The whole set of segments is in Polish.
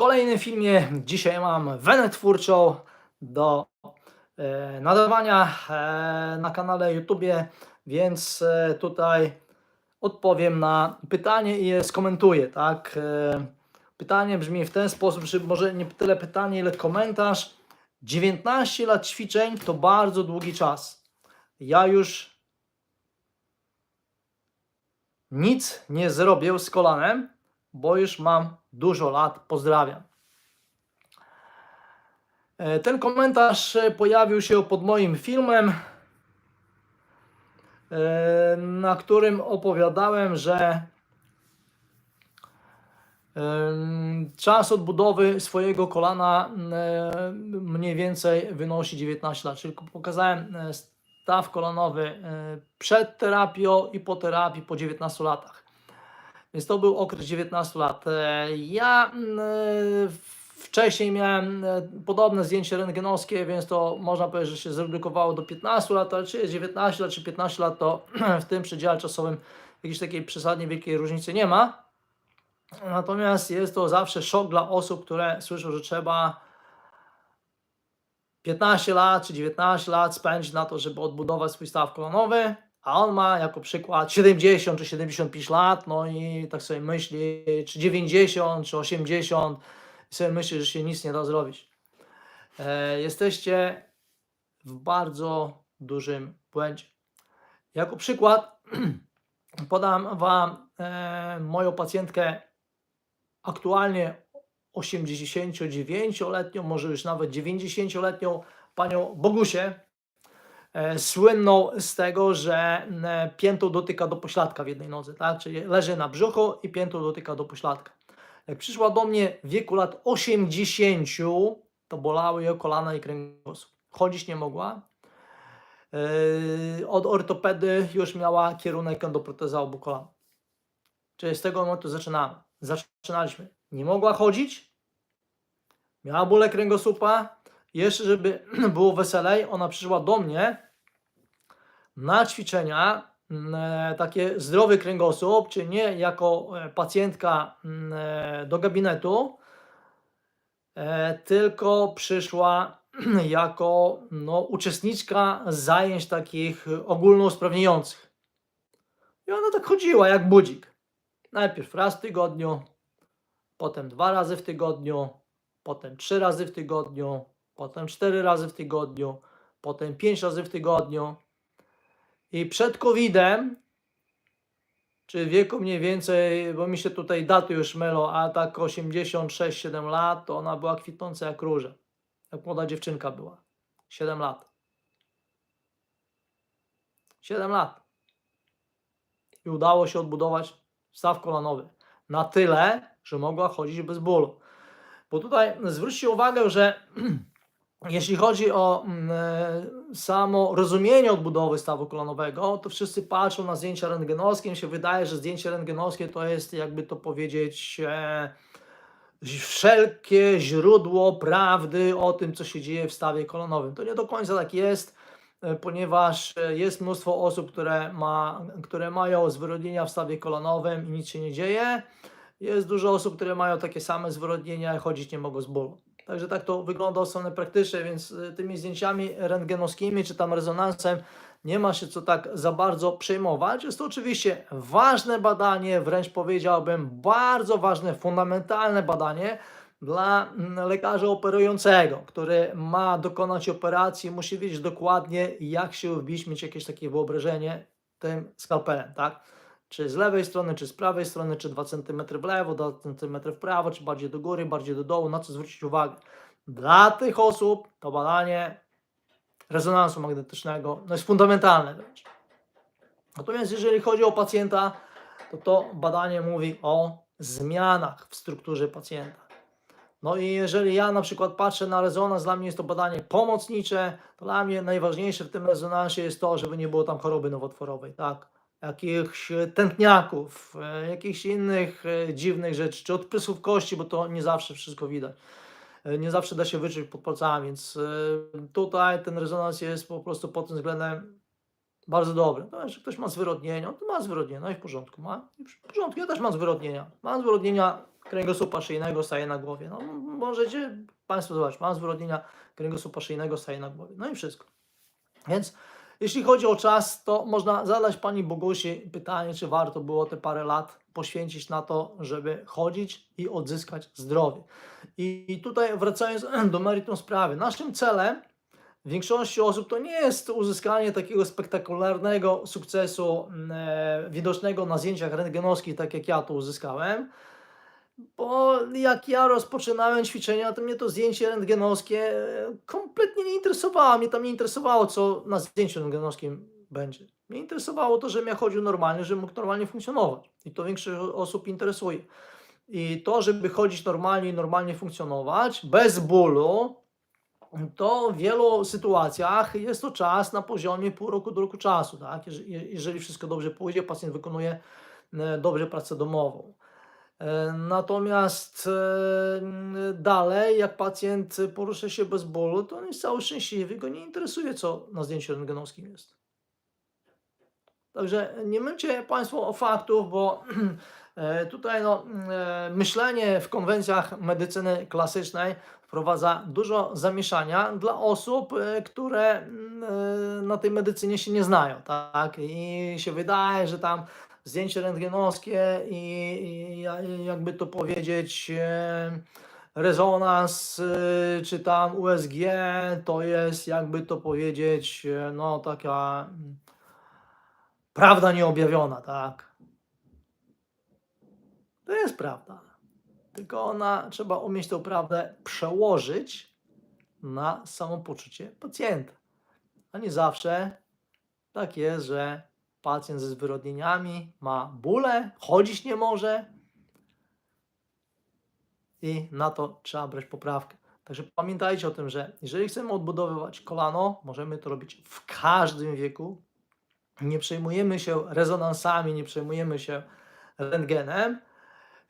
kolejnym filmie. Dzisiaj mam wenę twórczą do e, nadawania e, na kanale YouTube, więc e, tutaj odpowiem na pytanie i je skomentuję, tak? Pytanie brzmi w ten sposób, że może nie tyle pytanie, ile komentarz. 19 lat ćwiczeń to bardzo długi czas. Ja już nic nie zrobię z kolanem, bo już mam dużo lat. Pozdrawiam. E, Ten komentarz e, pojawił się pod moim filmem, e, na którym opowiadałem, że czas odbudowy swojego kolana mniej więcej wynosi 19 lat. Czyli pokazałem staw kolanowy przed terapią i po terapii po 19 latach. Więc to był okres 19 lat. E, Ja mm, e, wcześniej miałem e, podobne zdjęcie rentgenowskie, więc to można powiedzieć, że się zredukowało do 15 lat, ale czy jest 19 lat, czy 15 lat, to w tym przedziale czasowym jakiejś takiej przesadnie wielkiej różnicy nie ma. Natomiast jest to zawsze szok dla osób, które słyszą, że trzeba 15 lat czy 19 lat spędzić na to, żeby odbudować swój staw kolanowy, a on ma jako przykład 70 czy 75 lat, no i tak sobie myśli, czy 90 czy 80 i sobie myśli, że się nic nie da zrobić. E, jesteście w bardzo dużym błędzie. Jako przykład podam Wam e, moją pacjentkę aktualnie 89-letnią, może już nawet 90-letnią panią Bogusię, słynną z tego, że e, piętą dotyka do pośladka w jednej nodze, tak? Czyli leży na brzuchu i piętą dotyka do pośladka. Jak przyszła do mnie w wieku lat 80, to bolały jej kolana i kręgosłup. Chodzić nie mogła. Yy, Od ortopedy już miała kierunek endoproteza obu kolan. Czyli z tego momentu zaczynamy. Zaczynaliśmy. Nie mogła chodzić, miała bóle kręgosłupa. Jeszcze, żeby było weselej, ona przyszła do mnie na ćwiczenia, mm, e, takie zdrowy kręgosłup, czy nie jako e, pacjentka mm, e, do gabinetu, tylko przyszła jako no, uczestniczka zajęć takich ogólnousprawniających. I ona tak chodziła jak budzik. Najpierw raz w tygodniu, potem dwa razy w tygodniu, potem trzy razy w tygodniu, potem cztery razy w tygodniu, potem pięć razy w tygodniu. I przed COVID-em, czy w wieku mniej więcej, bo mi się tutaj daty już mylą, a tak 86-7 lat, to ona była kwitnąca jak róża. Jak młoda dziewczynka była. 7 lat. 7 lat. I udało się odbudować staw kolanowy. Na tyle, że mogła chodzić bez bólu. Bo tutaj zwróćcie uwagę, że jeśli chodzi o mm, e, samo rozumienie odbudowy stawu kolanowego, to wszyscy patrzą na zdjęcia rentgenowskie. Mi się wydaje, że zdjęcie rentgenowskie to jest, jakby to powiedzieć, e, wszelkie źródło prawdy o tym, co się dzieje w stawie kolonowym. To nie do końca tak jest, e, ponieważ e, jest mnóstwo osób, które, ma, które mają zwyrodnienia w stawie kolonowym i nic się nie dzieje. Jest dużo osób, które mają takie same zwyrodnienia i chodzić nie mogą z bólu. Także tak to wygląda od strony praktycznej, więc y, tymi zdjęciami rentgenowskimi czy tam rezonansem nie ma się co tak za bardzo przejmować. Jest to oczywiście ważne badanie, wręcz powiedziałbym bardzo ważne, fundamentalne badanie dla mm, lekarza operującego, który ma dokonać operacji, musi wiedzieć dokładnie jak się wbić, mieć jakieś takie wyobrażenie tym skalpelem, tak? Czy z lewej strony, czy z prawej strony, czy 2 cm w lewo, 2 cm w prawo, czy bardziej do góry, bardziej do dołu, na co zwrócić uwagę. Dla tych osób to badanie rezonansu magnetycznego no jest fundamentalne wręcz. Natomiast jeżeli chodzi o pacjenta, to to badanie mówi o zmianach w strukturze pacjenta. No i jeżeli ja na przykład patrzę na rezonans, dla mnie jest to badanie pomocnicze, to dla mnie najważniejsze w tym rezonansie jest to, żeby nie było tam choroby nowotworowej, tak? Jakichś e, tętniaków, e, jakichś innych e, dziwnych rzeczy, czy odprysów kości, bo to nie zawsze wszystko widać. Nie zawsze da się wyczuć pod palcami, więc tutaj ten rezonans jest po prostu pod tym względem bardzo dobry. No, jeżeli ktoś ma zwyrodnienia, to ma zwyrodnienia, no i w porządku, ma. W porządku, ja też mam zwyrodnienia. Mam zwyrodnienia kręgosłupa szyjnego staje na głowie. No, możecie Państwo zobaczyć, mam zwyrodnienia kręgosłupa szyjnego staje na głowie. No i wszystko. Więc jeśli chodzi o czas, to można zadać Pani Bogusi pytanie, czy warto było te parę lat poświęcić na to, żeby chodzić i odzyskać zdrowie. I, tutaj wracając do meritum sprawy, naszym celem większości osób to nie jest uzyskanie takiego spektakularnego sukcesu mm, e, widocznego na zdjęciach rentgenowskich, tak jak ja to uzyskałem, bo jak ja rozpoczynałem ćwiczenia, to mnie to zdjęcie rentgenowskie e, kompletnie nie interesowało. Mnie tam nie interesowało, co na zdjęciu rentgenowskim będzie. Mnie interesowało to, żebym ja chodził normalnie, żebym mógł normalnie funkcjonować. I to większość osób interesuje. I to, żeby chodzić normalnie i normalnie funkcjonować, bez bólu, to w wielu sytuacjach jest to czas na poziomie pół roku do roku czasu. Tak? Jeżeli, wszystko dobrze pójdzie, pacjent wykonuje e, dobrze pracę domową. E, Natomiast e, dalej, jak pacjent porusza się bez bólu, to on jest cały szczęśliwy, go nie interesuje, co na zdjęciu rentgenowskim jest. Także nie mylcie Państwo faktów, bo e, tutaj no, myślenie w konwencjach medycyny klasycznej wprowadza dużo zamieszania dla osób, które na tej medycynie się nie znają, tak? I się wydaje, że tam zdjęcie rentgenowskie i, i ja- jakby to powiedzieć e, rezonans e, czy tam USG to jest jakby to powiedzieć e, no taka mm, prawda nieobjawiona, tak? To jest prawda. Tylko ona trzeba umieć tę prawdę przełożyć na samopoczucie pacjenta. A nie zawsze tak jest, że pacjent ze zwyrodnieniami ma bóle, chodzić nie może i na to trzeba brać poprawkę. Także pamiętajcie o tym, że jeżeli chcemy odbudowywać kolano, możemy to robić w każdym wieku. Nie przejmujemy się rezonansami, nie przejmujemy się rentgenem.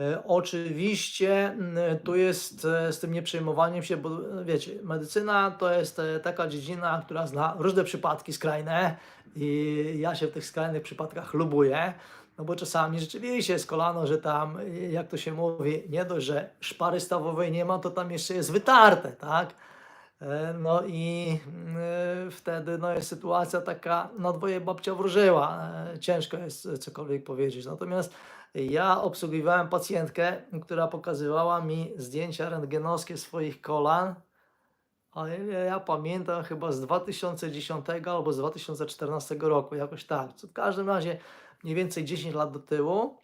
E, Oczywiście mm, tu jest e, z tym nieprzejmowaniem się, bo e, wiecie, medycyna to jest taka dziedzina, która zna różne przypadki skrajne i ja się w tych skrajnych przypadkach lubuję, no bo czasami rzeczywiście jest kolano, że tam, jak to się mówi, nie dość, że szpary stawowej nie ma, to tam jeszcze jest wytarte, tak? E, No i e, wtedy no, jest sytuacja taka, na dwoje babcia wróżyła. E, Ciężko jest cokolwiek powiedzieć. Natomiast ja obsługiwałem pacjentkę, która pokazywała mi zdjęcia rentgenowskie swoich kolan. A ja, ja pamiętam chyba z 2010 albo z 2014 roku, jakoś tak. W każdym razie mniej więcej 10 lat do tyłu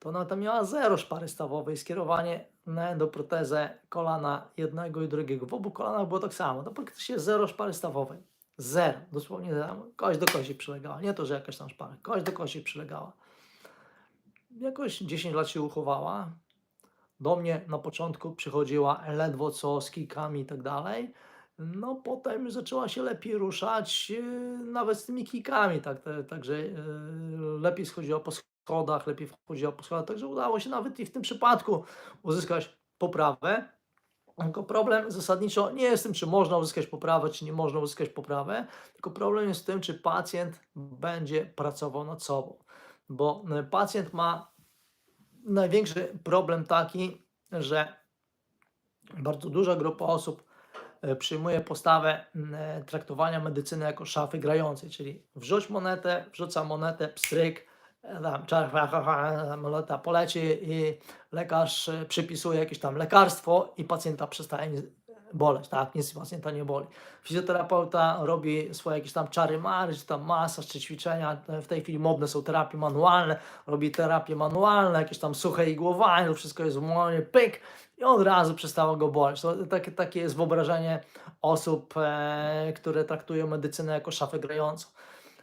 to ona tam miała zero szpary stawowej, skierowanie na endoprotezę kolana jednego i drugiego. W obu kolanach było tak samo. To praktycznie zero szpary stawowej. Zero, dosłownie zero. Kość do kości przylegała. Nie to, że jakaś tam szpara. Kość do kości przylegała. Jakoś 10 lat się uchowała. Do mnie na początku przychodziła ledwo co z kijkami i tak dalej. No potem zaczęła się lepiej ruszać, yy, nawet z tymi kijkami, tak, te, także yy, lepiej schodziła po schodach, lepiej wchodziła po schodach, także udało się nawet i w tym przypadku uzyskać poprawę. Tylko problem zasadniczo nie jest tym, czy można uzyskać poprawę, czy nie można uzyskać poprawę, tylko problem jest w tym, czy pacjent będzie pracował nad sobą. Bo y, pacjent ma największy problem taki, że bardzo duża grupa osób e, przyjmuje postawę e, traktowania medycyny jako szafy grającej, czyli wrzuć monetę, wrzuca monetę, pstryk, e, tam moneta poleci i lekarz e, przypisuje jakieś tam lekarstwo i pacjenta przestaje boleć, tak? Nic pacjenta nie boli. Fizjoterapeuta robi swoje jakieś tam czary mary, czy tam masaż, czy ćwiczenia. W tej chwili modne są terapie manualne, robi terapie manualne, jakieś tam suche igłowanie, to wszystko jest umowie, pyk i od razu przestało go boleć. To takie, takie jest wyobrażenie osób, e, które traktują medycynę jako szafę grającą.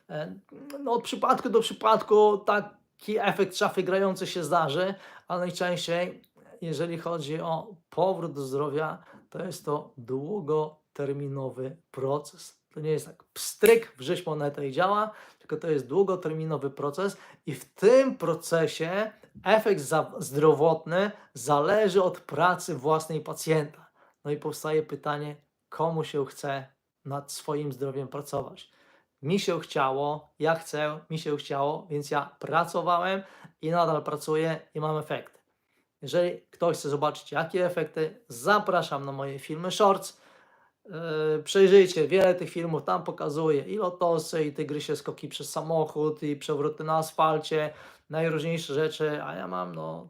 E, no, od przypadku do przypadku taki efekt szafy grającej się zdarzy, ale najczęściej, jeżeli chodzi o powrót do zdrowia, to jest to długoterminowy proces. To nie jest tak pstryk, wrzeź monetę i działa, tylko to jest długoterminowy proces i w tym procesie efekt za- zdrowotny zależy od pracy własnej pacjenta. No i powstaje pytanie, komu się chce nad swoim zdrowiem pracować. Mi się chciało, ja chcę, mi się chciało, więc ja pracowałem i nadal pracuję i mam efekty. Jeżeli ktoś chce zobaczyć, jakie efekty, zapraszam na moje filmy Shorts. Yy, Przejrzyjcie, wiele tych filmów tam pokazuje i lotosy, i tygrysie skoki przez samochód, i przewroty na asfalcie, najróżniejsze rzeczy, a ja mam no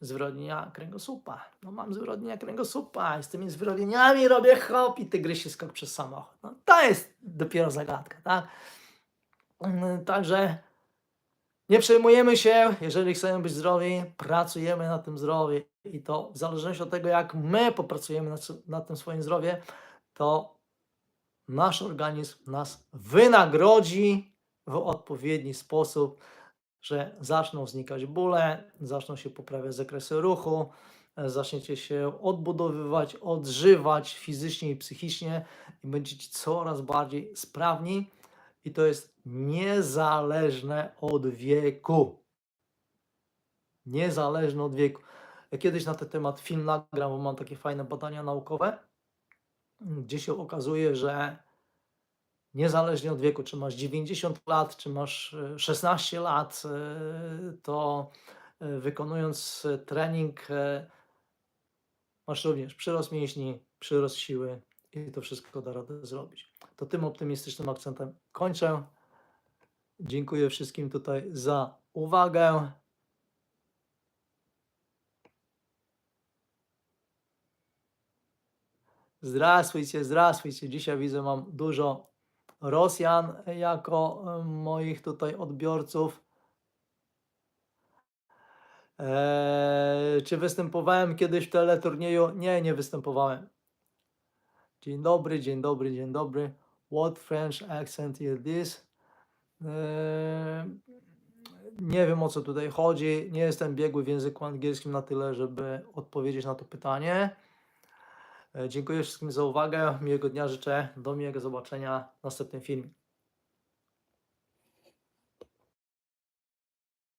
zwyrodnienia kręgosłupa. No mam zwyrodnienia kręgosłupa i z tymi zwyrodnieniami robię hop i tygrysie skok przez samochód. No to jest dopiero zagadka, tak? Yy, Także nie przejmujemy się, jeżeli chcemy być zdrowi, pracujemy na tym zdrowiu i to w zależności od tego, jak my popracujemy nad, nad tym swoim zdrowiem, to nasz organizm nas wynagrodzi w odpowiedni sposób, że zaczną znikać bóle, zaczną się poprawiać zakresy ruchu, e, zaczniecie się odbudowywać, odżywać fizycznie i psychicznie i będziecie coraz bardziej sprawni. I to jest niezależne od wieku. Niezależne od wieku. Ja kiedyś na ten temat film nagram, bo mam takie fajne badania naukowe, gdzie się okazuje, że niezależnie od wieku, czy masz 90 lat, czy masz e, 16 lat, e, to e, wykonując e, trening e, masz również przyrost mięśni, przyrost siły i to wszystko da radę zrobić. To tym optymistycznym akcentem kończę. Dziękuję wszystkim tutaj za uwagę. Здравствуйте, здравствуйте. Dzisiaj widzę, mam dużo Rosjan jako moich tutaj odbiorców. Eee, czy występowałem kiedyś w teleturnieju? Nie, nie występowałem. Dzień dobry, dzień dobry, dzień dobry. What French accent is this? Eee, nie wiem o co tutaj chodzi. Nie jestem biegły w języku angielskim na tyle, żeby odpowiedzieć na to pytanie. E, Dziękuję wszystkim za uwagę. Miłego dnia życzę. Do miłego zobaczenia w następnym filmie.